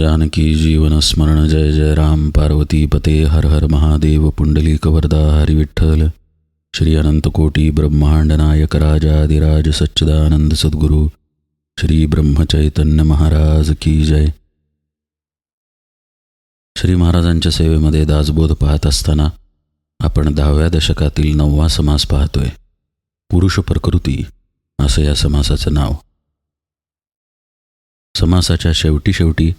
जानकी जीवन स्मरण जय जय राम। पार्वती पते हर हर महादेव। पुंडलिक वरदा हरिविठ्ठल। श्री अनंत कोटी ब्रह्मांड नायक राजाधिराज सच्चिदानंद सद्गुरू। श्री ब्रह्मचैतन्य महाराज की जय। श्री महाराजांच्या सेवेमध्ये दासबोध पाहत असताना आपण दहाव्या दशकातील नववा समास पाहतोय. पुरुष प्रकृती असं या समासाचं नाव. समासाच्या शेवटी शेवटी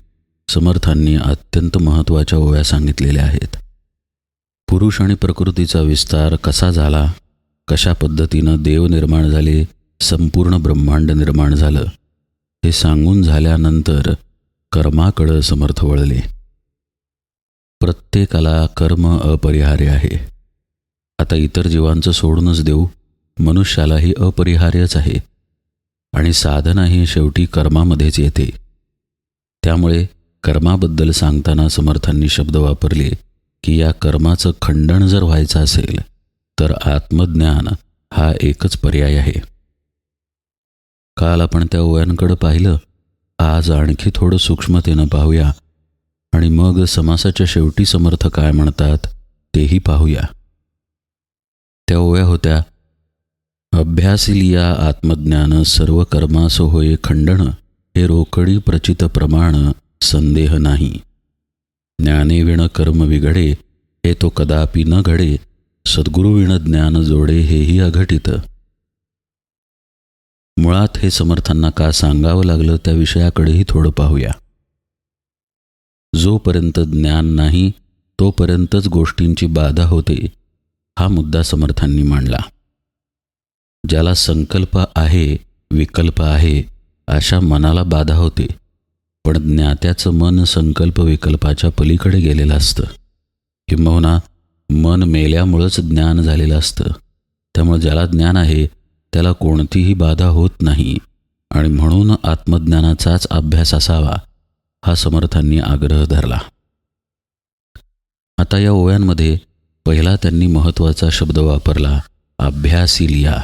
समर्थांनी अत्यंत महत्त्वाच्या ओव्या सांगितलेल्या आहेत. पुरुष आणि प्रकृतीचा विस्तार कसा झाला? कशा पद्धतीनं देव निर्माण झाले? संपूर्ण ब्रह्मांड निर्माण झालं? हे सांगून झाल्यानंतर कर्माकडं समर्थ वळले. प्रत्येकाला कर्म अपरिहार्य आहे. आता इतर जीवांचं सोडूनच देऊ मनुष्यालाही अपरिहार्यच आहे. आणि साधना ही शेवटी कर्मामध्येच येते. त्यामुळे कर्माबद्दल सांगताना समर्थांनी शब्द वापरले की या कर्माचं खंडन जर व्हायचं असेल तर आत्मज्ञान हा एकच पर्याय आहे. काल आपण त्या ओव्यांकडं पाहिलं. आज आणखी थोडं सूक्ष्मतेनं पाहूया. आणि मग समासाच्या शेवटी समर्थ काय म्हणतात तेही पाहूया. त्या ओव्या होत्या अभ्यासिलिया आत्मज्ञान सर्व कर्मास होय खंडण हे रोकडी प्रचित प्रमाण संदेह नाही. ज्ञानेविण कर्म विघडे हे तो कदापि न घडे. सद्गुरुविण ज्ञान जोडे हेही अघटित. मुळात हे समर्थांना का सांगावं लागलं त्या विषयाकडेही थोडं पाहूया. जोपर्यंत ज्ञान नाही तोपर्यंतच गोष्टींची बाधा होते हा मुद्दा समर्थांनी मांडला. ज्याला संकल्प आहे विकल्प आहे अशा मनाला बाधा होते. पण ज्ञात्याचं मन संकल्प विकल्पाच्या पलीकडे गेलेलं असतं. किंबहुना मन मेल्यामुळंच ज्ञान झालेलं असतं. त्यामुळे ज्याला ज्ञान आहे त्याला कोणतीही बाधा होत नाही. आणि म्हणून आत्मज्ञानाचाच अभ्यास असावा हा समर्थांनी आग्रह धरला. आता या ओव्यांमध्ये पहिला त्यांनी महत्त्वाचा शब्द वापरला अभ्यासिलिया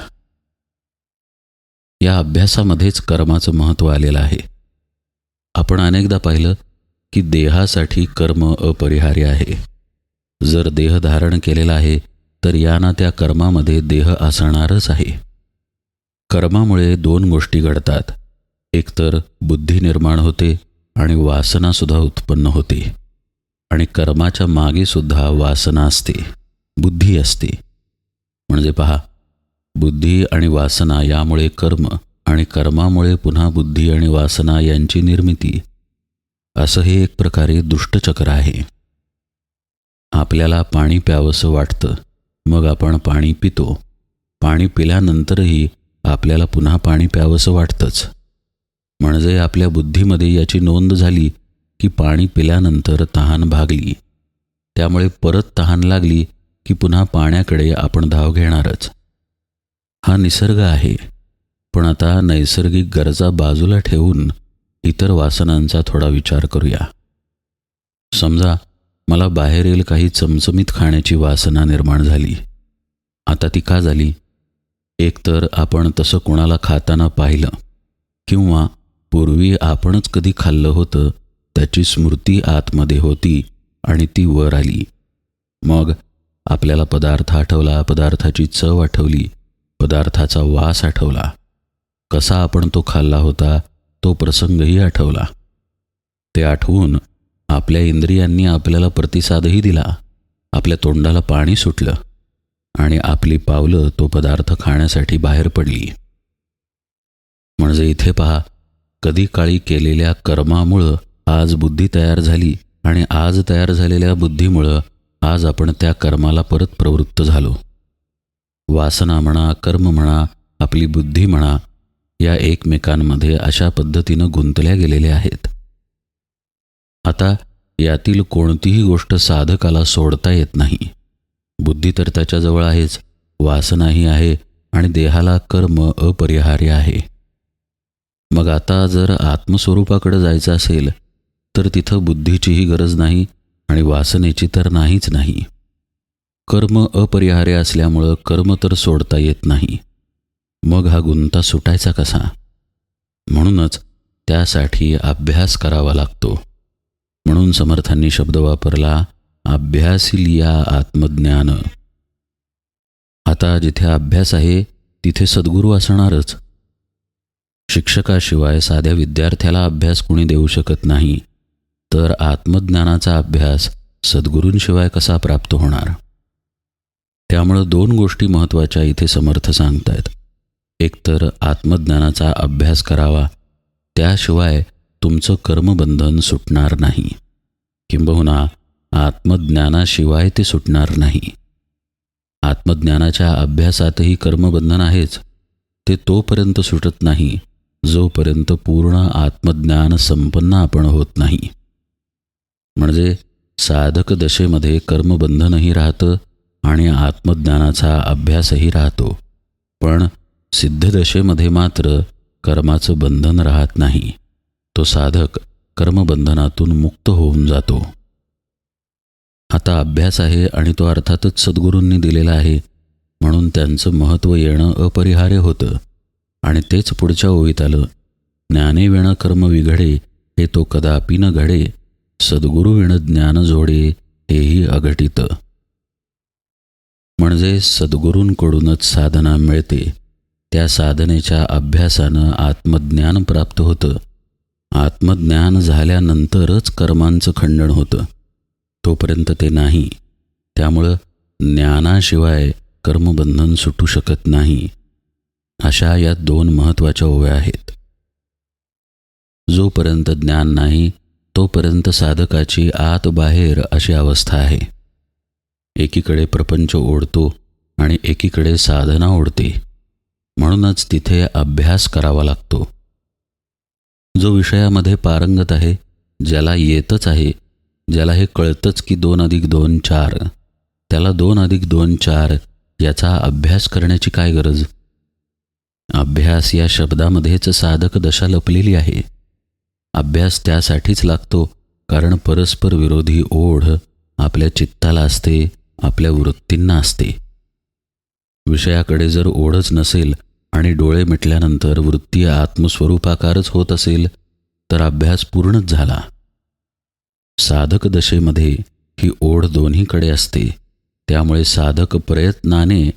या अभ्यासामध्येच कर्माचं महत्त्व आलेलं आहे. आपण अनेकदा पाहिलं की देहासाठी कर्म अपरिहार्य आहे. जर देह धारण केलेला आहे तर याना त्या कर्मामध्ये देह असणारच आहे. कर्मामुळे दोन गोष्टी घडतात. एकतर बुद्धी निर्माण होते आणि वासनासुद्धा उत्पन्न होते. आणि कर्माच्या मागेसुद्धा वासना असते बुद्धी असते. म्हणजे पहा बुद्धी आणि वासना यामुळे कर्म आणि कर्मामुळे पुन्हा बुद्धी आणि वासना यांची निर्मिती. असं हे एक प्रकारे दुष्टचक्र आहे. आपल्याला पाणी प्यावंसं वाटतं. मग आपण पाणी पितो. पाणी पिल्यानंतरही आपल्याला पुन्हा पाणी प्यावंसं वाटतंच. म्हणजे आपल्या बुद्धीमध्ये याची नोंद झाली की पाणी पिल्यानंतर तहान भागली. त्यामुळे परत तहान लागली की पुन्हा पाण्याकडे आपण धाव घेणारच. हा निसर्ग आहे. पण आता नैसर्गिक गरजा बाजूला ठेवून इतर वासनांचा थोडा विचार करूया. समजा मला बाहेरील काही चमचमीत खाण्याची वासना निर्माण झाली. आता ती का झाली? एकतर आपण तसं कोणाला खाताना पाहिलं किंवा पूर्वी आपणच कधी खाल्लं होतं त्याची स्मृती आतमध्ये होती आणि ती वर आली. मग आपल्याला पदार्थ आठवला पदार्थाची चव आठवली पदार्थाचा वास आठवला. कसा आपण तो खाल्ला होता तो प्रसंगही आठवला. ते आठवून आपल्या इंद्रियांनी आपल्याला प्रतिसादही दिला. आपल्या तोंडाला पाणी सुटलं आणि आपली पावलं तो पदार्थ खाण्यासाठी बाहेर पडली. म्हणजे इथे पहा कधी काळी केलेल्या कर्मामुळं आज बुद्धी तयार झाली आणि आज तयार झालेल्या बुद्धीमुळं आज आपण त्या कर्माला परत प्रवृत्त झालो. वासना म्हणा कर्म म्हणा आपली बुद्धी म्हणा या एकमेकांमध्ये अशा पद्धतीनं गुंतल्या गेलेल्या आहेत. आता यातील कोणतीही गोष्ट साधकाला सोडता येत नाही. बुद्धी तर त्याच्याजवळ आहेच वासनाही आहे आणि देहाला कर्म अपरिहार्य आहे. मग आता जर आत्मस्वरूपाकडे जायचं असेल तर तिथं बुद्धीचीही गरज नाही आणि वासनेची तर नाहीच नाही. कर्म अपरिहार्य असल्यामुळं कर्म तर सोडता येत नाही. मग हा गुंता सुटायचा कसा? म्हणूनच त्यासाठी अभ्यास करावा लागतो. म्हणून समर्थांनी शब्द वापरला अभ्यासिलिया आत्मज्ञान. आता जिथे अभ्यास आहे तिथे सद्गुरू असणारच. शिक्षकाशिवाय साध्या विद्यार्थ्याला अभ्यास कुणी देऊ शकत नाही तर आत्मज्ञानाचा अभ्यास सद्गुरूंशिवाय कसा प्राप्त होणार? त्यामुळं दोन गोष्टी महत्त्वाच्या इथे समर्थ सांगतायत. एकतर आत्मज्ञानाचा अभ्यास करावा. त्याशिवाय तुमचं कर्मबंधन सुटणार नाही. किंबहुना आत्मज्ञानाशिवाय ते सुटणार नाही. आत्मज्ञानाच्या अभ्यासातही कर्मबंधन आहेच. ते तोपर्यंत सुटत नाही जोपर्यंत पूर्ण आत्मज्ञान संपन्न आपण होत नाही. म्हणजे साधक दशेमध्ये कर्मबंधनही राहतं आणि आत्मज्ञानाचा अभ्यासही राहतो. पण सिद्धदशेमध्ये मात्र कर्माचं बंधन राहत नाही. तो साधक कर्मबंधनातून मुक्त होऊन जातो. आता अभ्यास आहे आणि तो अर्थातच सद्गुरूंनी दिलेला आहे म्हणून त्यांचं महत्त्व येणं अपरिहार्य होतं. आणि तेच पुढच्या ओळीत आलं. ज्ञाने विण कर्म विघडे हे तो कदापि न घडे. सद्गुरू विण ज्ञान जोडे हेही अघटित. म्हणजे सद्गुरूंकडूनच साधना मिळते. त्या साधनेच्या अभ्यासानं आत्मज्ञान प्राप्त होतं. आत्मज्ञान झाल्यानंतरच कर्मांचं खंडन होतं. तोपर्यंत ते नाही. त्यामुळं ज्ञानाशिवाय कर्मबंधन सुटू शकत नाही. अशा या दोन महत्त्वाच्या ओव्या आहेत. जोपर्यंत ज्ञान नाही तोपर्यंत साधकाची आत बाहेर अशी अवस्था आहे. एकीकडे प्रपंच ओढतो आणि एकीकडे साधना ओढते. म्हणूनच तिथे अभ्यास करावा लागतो. जो विषयामध्ये पारंगत आहे ज्याला येतच आहे ज्याला हे कळतंच की दोन अधिक दोन चार त्याला दोन अधिक दोन चार याचा अभ्यास करण्याची काय गरज? अभ्यास या शब्दामध्येच साधक दशा लपलेली आहे. अभ्यास त्यासाठीच लागतो कारण परस्पर विरोधी ओढ आपल्या चित्ताला असते आपल्या वृत्तींना असते. विषयाकडे जर ओढच नसेल आणि डोळे मिटल्यानंतर वृत्ती आत्मस्वरूपाकारच होत असेल तर अभ्यास पूर्णच झाला. साधक दशेमध्ये ही ओढ दोन्हीकडे असते. त्यामुळे साधक प्रयत्नाने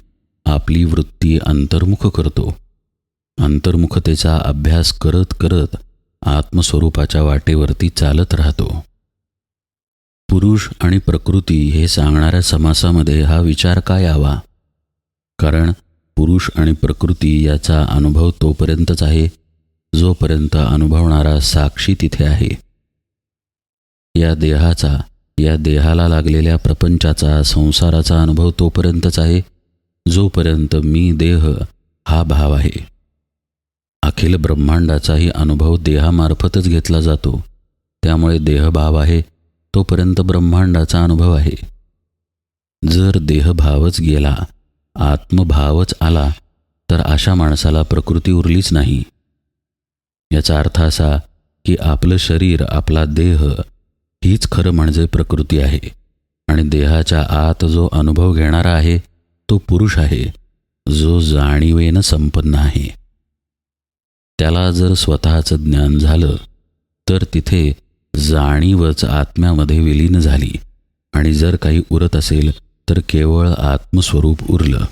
आपली वृत्ती अंतर्मुख करतो. अंतर्मुखतेचा अभ्यास करत करत आत्मस्वरूपाच्या वाटेवरती चालत राहतो. पुरुष आणि प्रकृती हे सांगणाऱ्या समासामध्ये हा विचार काय यावा? कारण पुरुष आणि प्रकृती याचा अनुभव तोपर्यंतच आहे जोपर्यंत अनुभवणारा साक्षी तिथे आहे. या देहाचा या देहाला लागलेल्या प्रपंचाचा संसाराचा अनुभव तोपर्यंतच आहे जोपर्यंत मी देह हा भाव आहे. अखिल ब्रह्मांडाचाही अनुभव देहामार्फतच घेतला जातो. त्यामुळे देहभाव आहे तोपर्यंत ब्रह्मांडाचा अनुभव आहे. जर देहभावच गेला आत्मभावच आला तर अशा माणसाला प्रकृती उरलीच नाही. याचा अर्थ असा की आपलं शरीर आपला देह हीच खरं म्हणजे प्रकृती आहे. आणि देहाच्या आत जो अनुभव घेणारा आहे तो पुरुष आहे जो जाणीवेनं संपन्न आहे. त्याला जर स्वतःचं ज्ञान झालं तर तिथे जाणीवच आत्म्यामध्ये विलीन झाली. आणि जर काही उरत असेल तर केवळ आत्मस्वरूप उरलं.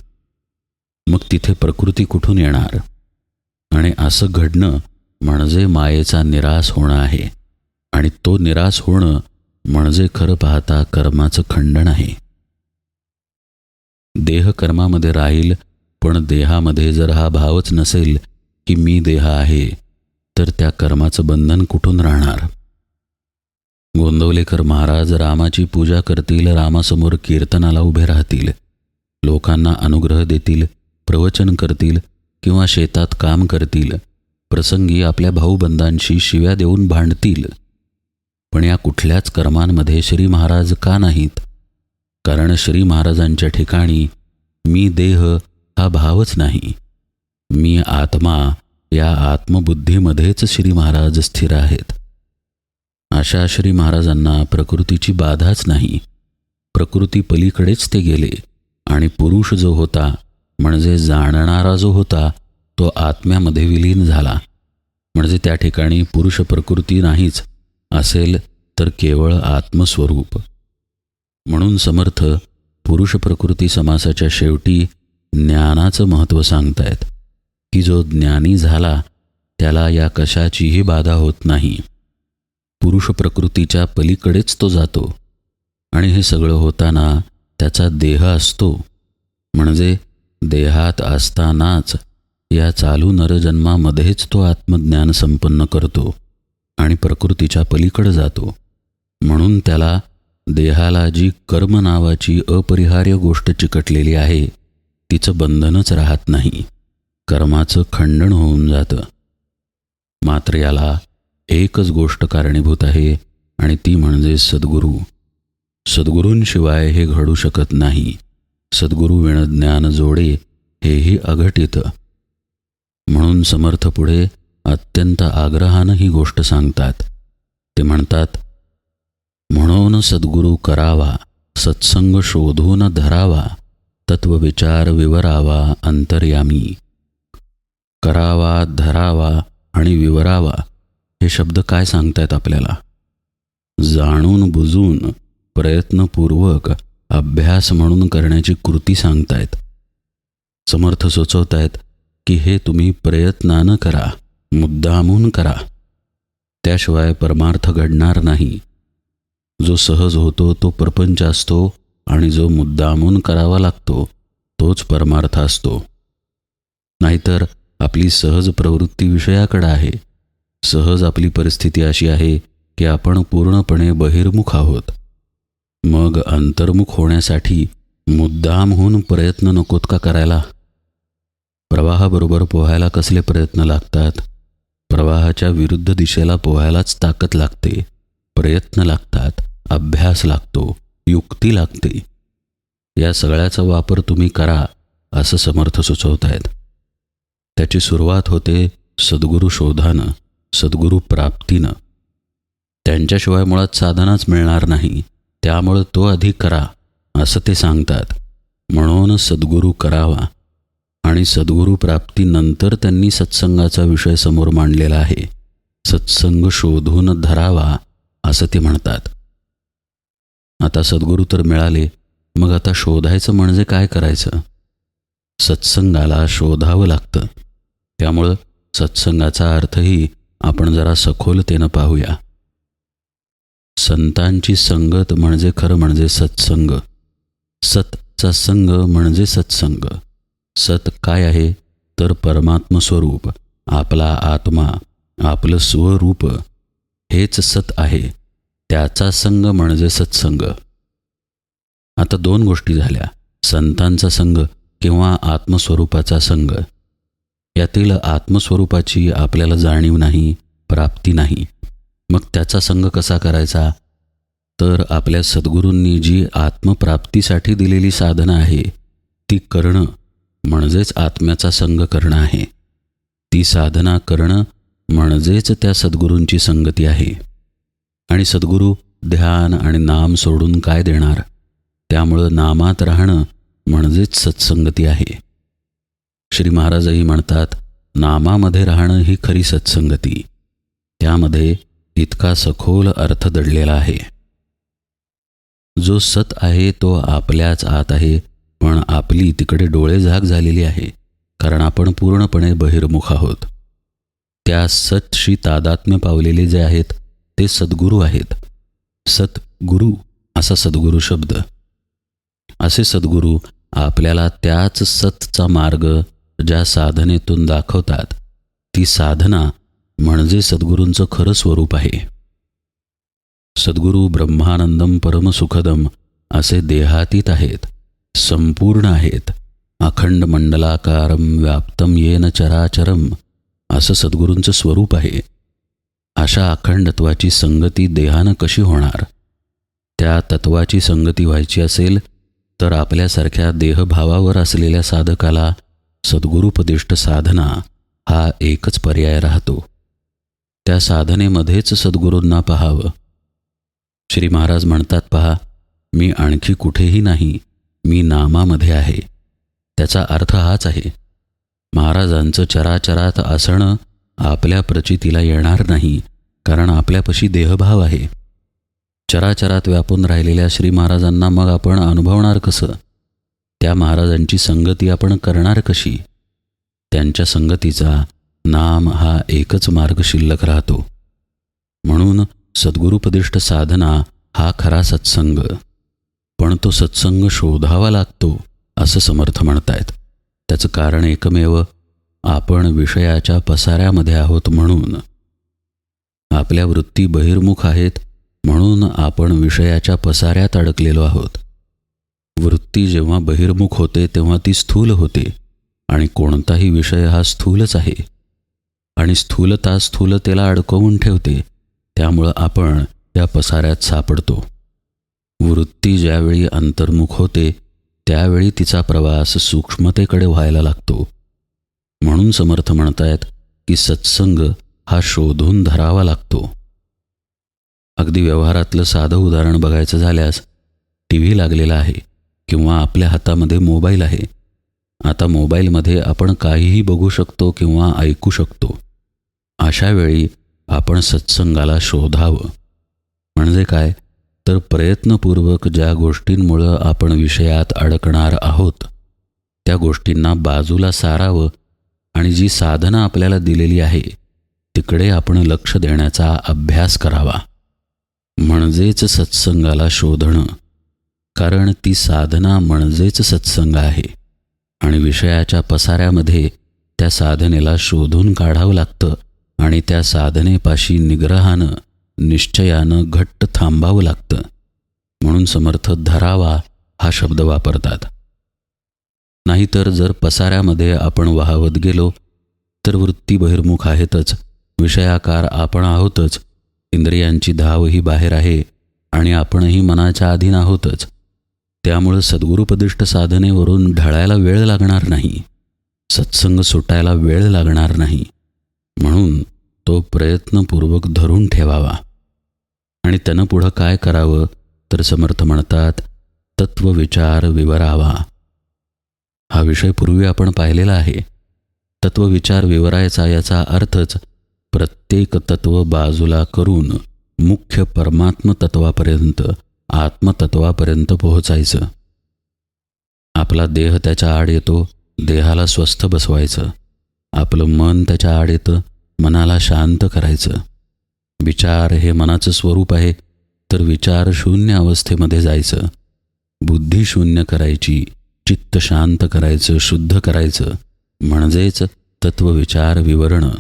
मग तिथे प्रकृती कुठून येणार? आणि असं घडणं म्हणजे मायेचा निराश होणं आहे. आणि तो निराश होणं म्हणजे खरं पाहता कर्माचं खंडन आहे. देह कर्मामध्ये राहील पण देहामध्ये जर हा भावच नसेल की मी देह आहे तर त्या कर्माचं बंधन कुठून राहणार? गोंदवलेकर महाराज रामाची पूजा करतील रामासमोर कीर्तनाला उभे राहतील. लोकांना अनुग्रह देतील प्रवचन करतील किंवा शेतात काम करतील. प्रसंगी आपल्या भाऊबंधांशी शिव्या देऊन भांडतील. पण या कुठल्याच कर्मांमध्ये श्री महाराज का नाहीत? कारण श्री महाराजांच्या ठिकाणी मी देह हा भावच नाही. मी आत्मा या आत्मबुद्धीमध्येच श्री महाराज स्थिर आहेत. अशा श्री महाराजांना प्रकृतीची बाधाच नाही. प्रकृती पलीकडेच ते गेले आणि पुरुष जो होता म्हणजे जाणणारा जो होता तो आत्म्यामध्ये विलीन झाला. म्हणजे त्या ठिकाणी पुरुष प्रकृती नाहीच असेल तर केवळ आत्मस्वरूप. म्हणून समर्थ पुरुष प्रकृती समासाच्या शेवटी ज्ञानाचं महत्त्व सांगतायत. की जो ज्ञानी झाला त्याला या कशाचीही बाधा होत नाही. पुरुष प्रकृतीच्या पलीकडेच तो जातो. आणि हे सगळं होताना त्याचा देह असतो. म्हणजे देहात असतानाच या चालू नरजन्मामध्येच तो आत्मज्ञान संपन्न करतो आणि प्रकृतीच्या पलीकडे जातो. म्हणून त्याला देहाला जी कर्म नावाची अपरिहार्य गोष्ट चिकटलेली आहे तिचं बंधनच राहत नाही. कर्माचं खंडन होऊन जातं. मात्र याला एकच गोष्ट कारणीभूत आहे आणि ती म्हणजे सद्गुरू. सद्गुरूंशिवाय हे घडू शकत नाही. सद्गुरू विण ज्ञान जोडे हेही अघटित. म्हणून समर्थ पुढे अत्यंत आग्रहानं ही गोष्ट सांगतात. ते म्हणतात म्हणून सद्गुरू करावा सत्संग शोधून धरावा तत्वविचार विवरावा अंतर्यामी. करावा धरावा आणि विवरावा हे शब्द काय सांगतायत आपल्याला? जाणून बुजून प्रयत्नपूर्वक अभ्यास म्हणून करण्याची कृती सांगतायत. समर्थ सुचवतायत की हे तुम्ही प्रयत्नानं करा मुद्दामून करा. त्याशिवाय परमार्थ घडणार नाही. जो सहज होतो तो प्रपंच असतो आणि जो मुद्दामून करावा लागतो तोच परमार्थ असतो. नाहीतर आपली सहज प्रवृत्ती विषयाकडे आहे. सहज आपली परिस्थिती अशी आहे की आपण पूर्णपणे बहिर्मुख आहोत. मग अंतर्मुख होण्यासाठी मुद्दामहून प्रयत्न नकोत का करायला? प्रवाहाबरोबर पोहायला कसले प्रयत्न लागतात? प्रवाहाच्या विरुद्ध दिशेला पोहायलाच ताकद लागते प्रयत्न लागतात अभ्यास लागतो युक्ती लागते. या सगळ्याचा वापर तुम्ही करा असं समर्थ सुचवत आहेत त्याची सुरुवात होते सद्गुरू शोधानं. सद्गुरू प्राप्तीनं. त्यांच्याशिवाय मुळात साधनाच मिळणार नाही त्यामुळं तो अधिक करा असं ते सांगतात. म्हणून सद्गुरू करावा. आणि सद्गुरू प्राप्तीनंतर त्यांनी सत्संगाचा विषय समोर मांडलेला आहे. सत्संग शोधून धरावा असं ते म्हणतात. आता सद्गुरू तर मिळाले मग आता शोधायचं म्हणजे काय करायचं? सत्संगाला शोधावं लागतं. त्यामुळं सत्संगाचा अर्थही आपण जरा सखोलतेनं पाहूया. संतांची संगत म्हणजे खरं म्हणजे सत्संग. सतचा संग म्हणजे सत्संग. सत काय आहे? तर परमात्मस्वरूप आपला आत्मा आपलं स्वरूप. हेच सत आहे. त्याचा संग म्हणजे सत्संग. आता दोन गोष्टी झाल्या. संतांचा संग किंवा आत्मस्वरूपाचा संग. यातील आत्मस्वरूपाची आपल्याला जाणीव नाही प्राप्ती नाही. मग त्याचा संग कसा करायचा? तर आपल्या सद्गुरूंनी जी आत्मप्राप्तीसाठी दिलेली साधनं आहे ती करणं म्हणजेच आत्म्याचा संग करणं आहे. ती साधना करणं म्हणजेच त्या सद्गुरूंची संगती आहे. आणि सद्गुरू ध्यान आणि नाम सोडून काय देणार? त्यामुळं नामात राहणं म्हणजेच सत्संगती आहे. श्री महाराजही म्हणतात नामामध्ये राहणं ही खरी सत्संगती. त्यामध्ये इतका सखोल अर्थ दडलेला आहे. जो सत आहे तो आपल्याच आत आहे पण आपली तिकडे डोळे झाक झालेली आहे कारण आपण पूर्णपणे बहिर्मुख आहोत. त्या सतशी तादात्म्य पावलेले जे आहेत ते सद्गुरू आहेत. सद्गुरू असा सद्गुरू शब्द. असे सद्गुरू आपल्याला त्याच सतचा मार्ग ज्या साधनेतून दाखवतात ती साधना म्हणजे सद्गुरूंचं खरं स्वरूप आहे. सद्गुरू ब्रह्मानंदम परमसुखदम असे देहातीत आहेत संपूर्ण आहेत अखंड मंडलाकारम व्याप्तम येन चराचरम असं सद्गुरूंचं स्वरूप आहे. अशा अखंडत्वाची संगती देहानं कशी होणार? त्या तत्वाची संगती व्हायची असेल तर आपल्यासारख्या देहभावावर असलेल्या साधकाला सद्गुरुपदिष्ट साधना हा एकच पर्याय राहतो. त्या साधनेमध्येच सद्गुरूंना पहावं. श्री महाराज म्हणतात पहा मी आणखी कुठेही नाही मी नामामध्ये आहे. त्याचा अर्थ हाच आहे महाराजांचं चराचरात असणं आपल्या प्रचितीला येणार नाही कारण आपल्यापाशी देहभाव आहे. चराचरात व्यापून राहिलेल्या श्री महाराजांना मग आपण अनुभवणार कसं? त्या महाराजांची संगती आपण करणार कशी? त्यांच्या संगतीचा नाम हा एकच मार्ग शिल्लक राहतो. म्हणून सद्गुरुपदिष्ट साधना हा खरा सत्संग. पण तो सत्संग शोधावा लागतो असं समर्थ म्हणतायत. त्याचं कारण एकमेव आपण विषयाच्या पसाऱ्यामध्ये आहोत म्हणून. आपल्या वृत्ती बहिर्मुख आहेत म्हणून आपण विषयाच्या पसाऱ्यात अडकलेलो आहोत. वृत्ती जेव्हा बहिर्मुख होते तेव्हा ती स्थूल होते. आणि कोणताही विषय हा स्थूलच आहे. आणि स्थूलता स्थूलतेला अडकवून ठेवते. त्यामुळं आपण या पसाऱ्यात सापडतो. वृत्ती ज्यावेळी अंतर्मुख होते त्यावेळी तिचा प्रवास सूक्ष्मतेकडे व्हायला लागतो. म्हणून समर्थ म्हणतायत की सत्संग हा शोधून धरावा लागतो. अगदी व्यवहारातलं साधं उदाहरण बघायचं झाल्यास टी व्ही लागलेला आहे. किंवा आपल्या हातामध्ये मोबाईल आहे. आता मोबाईलमध्ये आपण काहीही बघू शकतो किंवा ऐकू शकतो. अशा वेळी आपण सत्संगाला शोधावं. म्हणजे काय? तर प्रयत्नपूर्वक ज्या गोष्टींमुळं आपण विषयात अडकणार आहोत त्या गोष्टींना बाजूला सारावं आणि जी साधना आपल्याला दिलेली आहे तिकडे आपण लक्ष देण्याचा अभ्यास करावा. म्हणजेच सत्संगाला शोधणं. कारण ती साधना म्हणजेच सत्संग आहे. आणि विषयाच्या पसाऱ्यामध्ये त्या साधनेला शोधून काढावं लागतं आणि त्या साधनेपाशी निग्रहानं निश्चयानं घट्ट थांबावं लागतं. म्हणून समर्थ धरावा हा शब्द वापरतात. नाहीतर जर पसाऱ्यामध्ये आपण वाहवत गेलो तर वृत्ती बहिर्मुख आहेतच विषयाकार आपण आहोतच इंद्रियांची धावही बाहेर आहे आणि आपणही मनाच्या अधीन आहोतच. त्यामुळं सद्गुरुपदिष्ट साधनेवरून ढळायला वेळ लागणार नाही. सत्संग सुटायला वेळ लागणार नाही. म्हणून तो प्रयत्नपूर्वक धरून ठेवावा. आणि त्यानं पुढं काय करावं तर समर्थ म्हणतात तत्वविचार विवरावा. हा विषय पूर्वी आपण पाहिलेला आहे. तत्वविचार विवरायचा याचा अर्थच प्रत्येक तत्व बाजूला करून मुख्य परमात्म तत्वापर्यंत आत्मतत्वापर्यंत पोहोचायचं. आपला देह त्याच्या आड येतो देहाला स्वस्थ बसवायचं. आपलं मन त्याच्या आड येतं मनाला शांत करायचं. विचार हे मनाचं स्वरूप आहे तर विचार शून्य अवस्थेमध्ये जायचं. बुद्धी शून्य करायची चित्त शांत करायचं शुद्ध करायचं. म्हणजेच तत्वविचार विवरणं.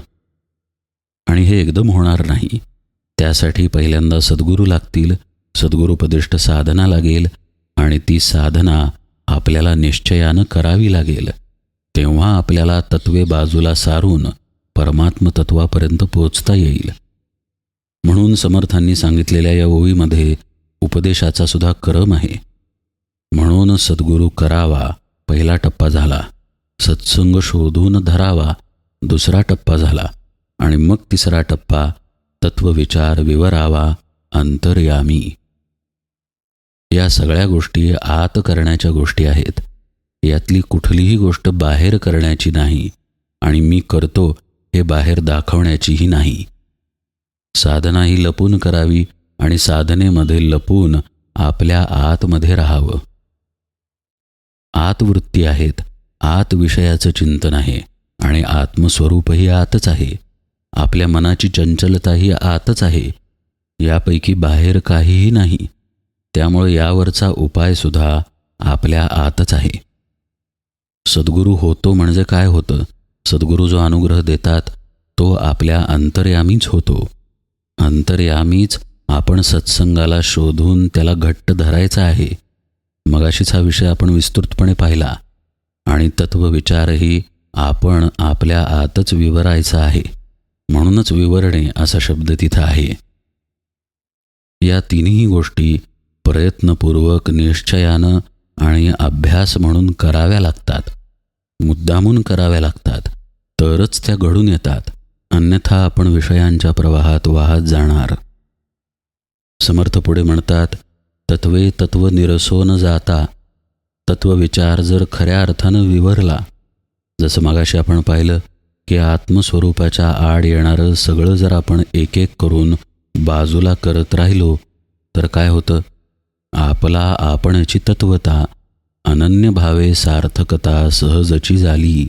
आणि हे एकदम होणार नाही. त्यासाठी पहिल्यांदा सद्गुरू लागतील सद्गुरुपदिष्ट साधना लागेल आणि ती साधना आपल्याला निश्चयानं करावी लागेल. तेव्हा आपल्याला तत्वे बाजूला सारून परमात्मतत्वापर्यंत पोचता येईल. म्हणून समर्थांनी सांगितलेल्या या ओळीमध्ये उपदेशाचा सुद्धा क्रम आहे. म्हणून सद्गुरू करावा पहिला टप्पा झाला. सत्संग शोधून धरावा दुसरा टप्पा झाला. आणि मग तिसरा टप्पा तत्वविचार विवरावा अंतर्यामी. या सगळ्या गोष्टी आत करण्याच्या गोष्टी आहेत. यातली कुठलीही गोष्ट बाहेर करण्याची नाही आणि मी करतो हे बाहेर दाखवण्याचीही नाही. साधना ही लपून करावी आणि साधनेमध्ये लपून आपल्या आतमध्ये राहावं. आतवृत्ती आहेत आत विषयाचं चिंतन आहे आणि आत्मस्वरूपही आतच आहे. आपल्या मनाची चंचलताही आतच आहे. यापैकी बाहेर काहीही नाही. त्यामुळे यावरचा उपायसुद्धा आपल्या आतच आहे. सद्गुरू होतो म्हणजे काय होतं? सद्गुरू जो अनुग्रह देतात तो आपल्या अंतर्यामीच होतो. अंतर्यामीच आपण सत्संगाला शोधून त्याला घट्ट धरायचा आहे. मगाशीच हा विषय आपण विस्तृतपणे पाहिला. आणि तत्वविचारही आपण आपल्या आतच विवरायचा आहे. म्हणूनच विवरणे असा शब्द तिथं आहे. या तिन्ही गोष्टी प्रयत्नपूर्वक निश्चयानं आणि अभ्यास म्हणून कराव्या लागतात. मुद्दामून कराव्या लागतात. तरच त्या घडून येतात. अन्यथा आपण विषयांच्या प्रवाहात वाहत जाणार. समर्थ पुढे म्हणतात तत्वे तत्व निरसो न जाता. तत्वविचार जर खऱ्या अर्थानं विवरला. जसं मागाशी आपण पाहिलं की आत्मस्वरूपाच्या आड येणारं सगळं जर आपण एक एक करून बाजूला करत राहिलो तर काय होतं? आपला आपणची तत्वता अनन्य भावे सार्थकता सहजची झाली.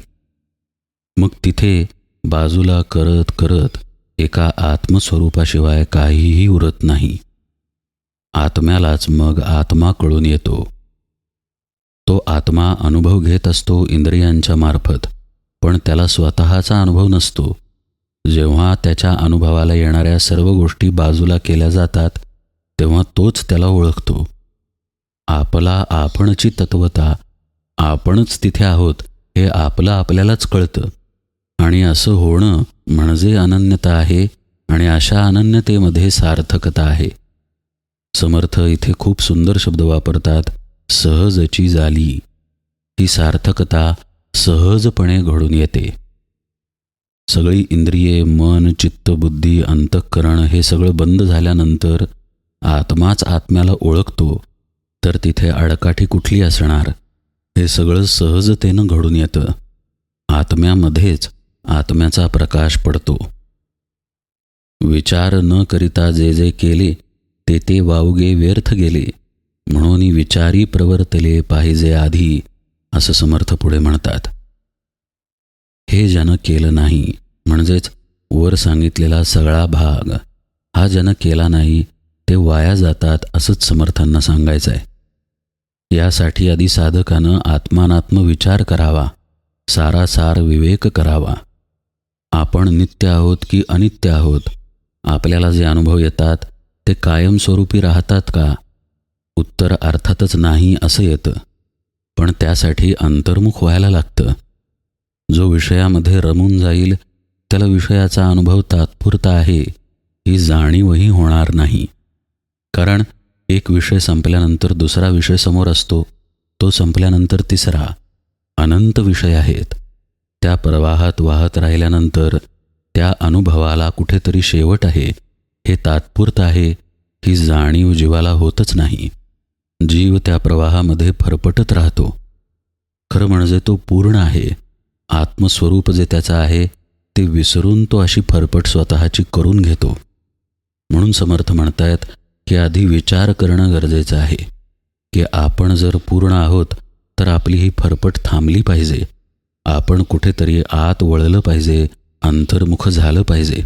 मग तिथे बाजूला करत करत एका आत्मस्वरूपाशिवाय काहीही उरत नाही. आत्म्यालाच मग आत्मा कळून येतो. तो आत्मा अनुभव घेत असतो इंद्रियांच्या मार्फत पण त्याला स्वतःचा अनुभव नसतो. जेव्हा त्याच्या अनुभवाला येणाऱ्या सर्व गोष्टी बाजूला केल्या जातात तेव्हा तोच त्याला ओळखतो. आपला आपणची तत्वता आपणच तिथे आहोत हे आपलं आपल्यालाच कळतं. आणि असं होणं म्हणजे अनन्यता आहे आणि अशा अनन्यतेमध्ये सार्थकता आहे. समर्थ इथे खूप सुंदर शब्द वापरतात सहजची झाली ही सार्थकता सहजपणे घडून येते. सगळी इंद्रिये मन चित्त बुद्धी अंतःकरण हे सगळं बंद झाल्यानंतर आत्माच आत्म्याला ओळखतो तर तिथे आडकाठी कुठली असणार? हे सगळं सहजतेनं घडून येतं. आत्म्यामध्येच आत्म्याचा प्रकाश पडतो. विचार न करिता जे जे केले ते ते वावगे व्यर्थ गेले. म्हणून विचारी प्रवर्तले पाहिजे आधी असं समर्थ पुढे म्हणतात. हे ज्यानं केलं नाही म्हणजेच वर सांगितलेला सगळा भाग हा ज्यानं केला नाही ते वाया जातात असंच समर्थांना सांगायचं आहे यासाठी आधी साधकानं आत्मानात्म विचार करावा सारासार विवेक करावा. आपण नित्य आहोत की अनित्य आहोत? आपल्याला जे अनुभव येतात ते कायमस्वरूपी राहतात का? उत्तर अर्थातच नाही असं येतं. पण त्यासाठी अंतर्मुख व्हायला लागतं. जो विषयामध्ये रमून जाईल त्याला विषयाचा अनुभव तात्पुरता आहे ही जाणीवही होणार नाही. कारण एक विषय संपल्यानंतर दुसरा विषय समोर असतो. तो संपल्यानंतर तिसरा अनंत विषय आहेत. त्या प्रवाहात वाहत राहिल्यानंतर त्या अनुभवाला कुठेतरी शेवट आहे हे तात्पुरतं आहे ही जाणीव जीवाला होतच नाही. जीव त्या प्रवाहामध्ये फरफटत राहतो. खरं म्हणजे तो पूर्ण आहे. आत्मस्वरूप जे त्याचं आहे ते विसरून तो अशी फरफट स्वतःची करून घेतो. म्हणून समर्थ म्हणतायत की आधी विचार करणं गरजेचं आहे. की आपण जर पूर्ण आहोत तर आपली ही फरफट थांबली पाहिजे. आपण कुठेतरी आत वळलं पाहिजे अंतर्मुख झालं पाहिजे.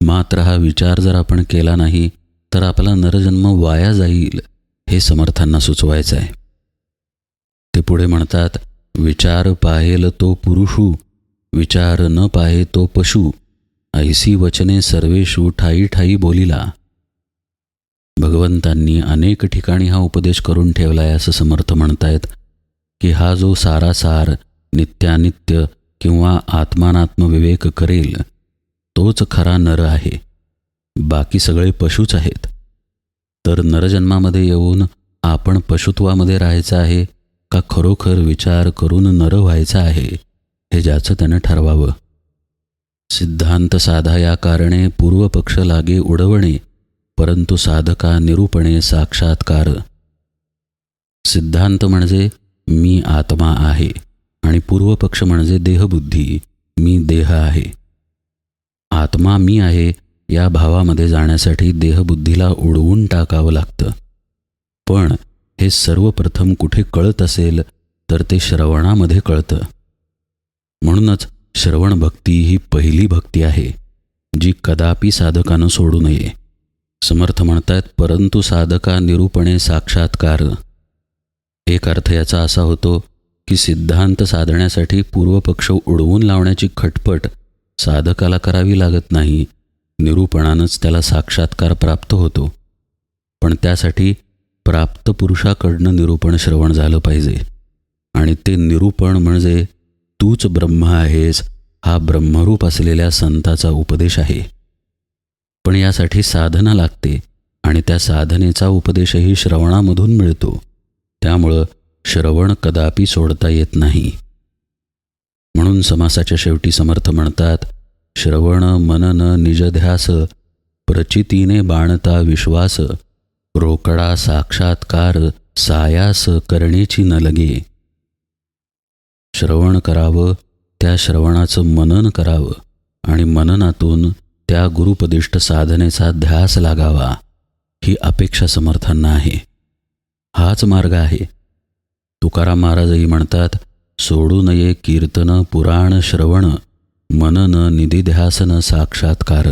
मात्र हा विचार जर आपण केला नाही तर आपला नरजन्म वाया जाईल हे समर्थांना सुचवायचं आहे ते पुढे म्हणतात विचार पाहेल तो पुरुषू विचार न पाहे तो पशु. ऐसी वचने सर्वेषु ठाई ठाई बोलिला. भगवंतांनी अनेक ठिकाणी हा उपदेश करून ठेवलाय असं समर्थ म्हणतायत की हा जो सारासार नित्यानित्य किंवा आत्मानात्मविवेक करेल तोच खरा नर आहे. बाकी सगळे पशुच आहेत. तर नरजन्मामध्ये येऊन आपण पशुत्वामध्ये राहायचं आहे का खरोखर विचार करून नर व्हायचं आहे हे ज्याचं त्यानं ठरवावं? सिद्धांत साधा या कारणे पूर्वपक्ष लागे उडवणे परंतु साधका निरूपणे साक्षात्कार. सिद्धांत म्हणजे मी आत्मा आहे आणि पूर्वपक्ष म्हणजे देहबुद्धी मी देह आहे. आत्मा मी आहे या भावामध्ये जाण्यासाठी देहबुद्धीला उडवून टाकावं लागतं. पण हे सर्वप्रथम कुठे कळत असेल तर ते श्रवणामध्ये कळतं. म्हणूनच श्रवण भक्ती ही पहिली भक्ती आहे जी कदापि साधकानं सोडू नये. समर्थ म्हणतात परंतु साधका निरूपणे साक्षात्कार. एक अर्थ याचा असा होतो की सिद्धांत साधण्यासाठी पूर्वपक्ष उडवून लावण्याची खटपट साधकाला करावी लागत नाही निरूपणानंच त्याला साक्षात्कार प्राप्त होतो. पण त्यासाठी प्राप्त पुरुषाकडनं निरूपण श्रवण झालं पाहिजे. आणि ते निरूपण म्हणजे तूच ब्रह्म आहेस हा ब्रह्मरूप असलेल्या संताचा उपदेश आहे. पण यासाठी साधना लागते आणि त्या साधनेचा उपदेशही श्रवणामधून मिळतो. त्यामुळं श्रवण कदापि सोडता येत नाही. म्हणून समासाच्या शेवटी समर्थ म्हणतात श्रवण मनन निजध्यास प्रचितीने बाणता विश्वास रोकडा साक्षात्कार सायास करण्याची न लगे श्रवण करावं त्या श्रवणाचं मनन करावं आणि मननातून त्या गुरुपदिष्ट साधनेचा ध्यास लागावा ही अपेक्षा समर्थांना आहे. हाच मार्ग आहे. तुकाराम महाराजही म्हणतात सोडू नये कीर्तन पुराण श्रवण मनन निधिध्यासन साक्षात्कार.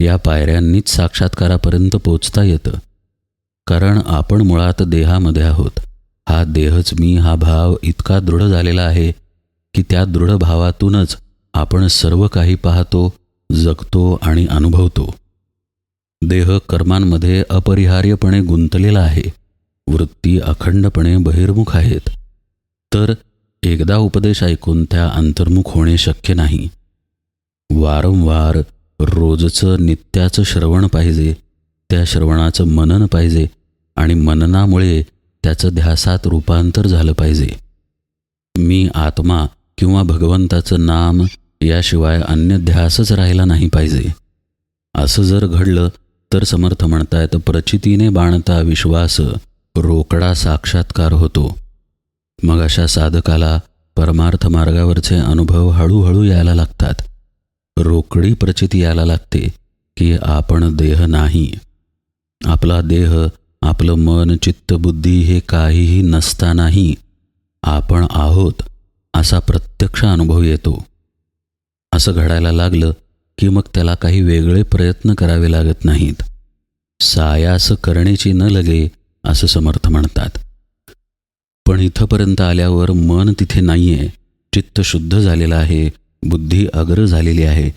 या पायऱ्यांनीच साक्षात्कारापर्यंत पोचता येतं. कारण आपण मुळात देहामध्ये आहोत. हा देहच मी हा भाव इतका दृढ झालेला आहे की त्या दृढ भावातूनच आपण सर्व काही पाहतो जगतो आणि अनुभवतो. देह कर्मांमध्ये अपरिहार्यपणे गुंतलेला आहे वृत्ती अखंडपणे बहिर्मुख आहेत. तर एकदा उपदेश ऐकून त्या अंतर्मुख होणे शक्य नाही. वारंवार रोजचं नित्याचं श्रवण पाहिजे त्या श्रवणाचं मनन पाहिजे आणि मननामुळे त्याचं ध्यासात रूपांतर झालं पाहिजे. मी आत्मा किंवा भगवंताचं नाम याशिवाय अन्य ध्यासच राहिला नाही पाहिजे. असं जर घडलं तर समर्थ म्हणतायत प्रचितीने बाणता विश्वास रोकडा साक्षात्कार होतो. मग अशा साधकाला परमार्थ मार्गावरचे अनुभव हळूहळू यायला लागतात. रोकडी प्रचिती यायला लागते की आपण देह नाही. आपला देह आपलं मन चित्त बुद्धी हे काहीही नसतानाही आपण आहोत असा प्रत्यक्ष अनुभव येतो. असं घडायला लागलं की मग त्याला काही वेगळे प्रयत्न करावे लागत नाहीत. सायास करण्याची न लगे असं समर्थ म्हणतात. पण इथंपर्यंत आल्यावर मन तिथे नाही आहे चित्त शुद्ध झालेलं आहे बुद्धी अग्र झालेली आहे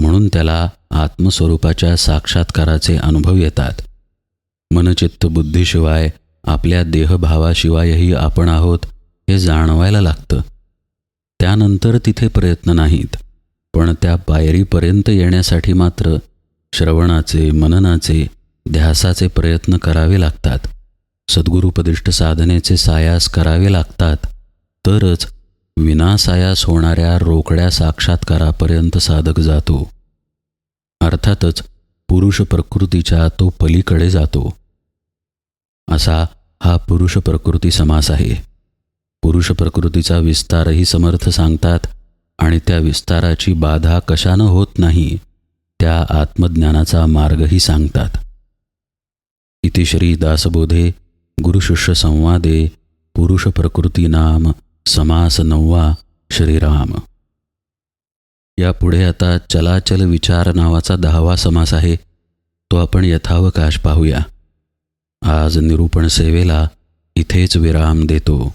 म्हणून त्याला आत्मस्वरूपाच्या साक्षात्काराचे अनुभव येतात. मनचित्त बुद्धीशिवाय आपल्या देहभावाशिवायही आपण आहोत हे जाणवायला लागतं. त्यानंतर तिथे प्रयत्न नाहीत. पण त्या पायरीपर्यंत येण्यासाठी मात्र श्रवणाचे मननाचे ध्यासाचे प्रयत्न करावे लागतात. सद्गुरुपदिष्ट साधनेचे सायास करावे लागतात. तरच विनासायास होणाऱ्या रोकड्या साक्षात्कारापर्यंत साधक जातो. अर्थातच पुरुष प्रकृतीच्या तो पलीकडे जातो. असा हा पुरुष प्रकृती समास आहे. पुरुष प्रकृतीचा विस्तारही समर्थ सांगतात आणि त्या विस्ताराची बाधा कशानं होत नाही त्या आत्मज्ञानाचा मार्गही सांगतात. इतिश्री दासबोधे गुरुशिष्य संवादे पुरुष प्रकृती नाम समास नववा श्रीराम. यापुढे आता चलाचल विचार नावाचा दहावा समास आहे तो आपण यथावकाश पाहूया. आज निरूपण सेवेला इथेच विराम देतो.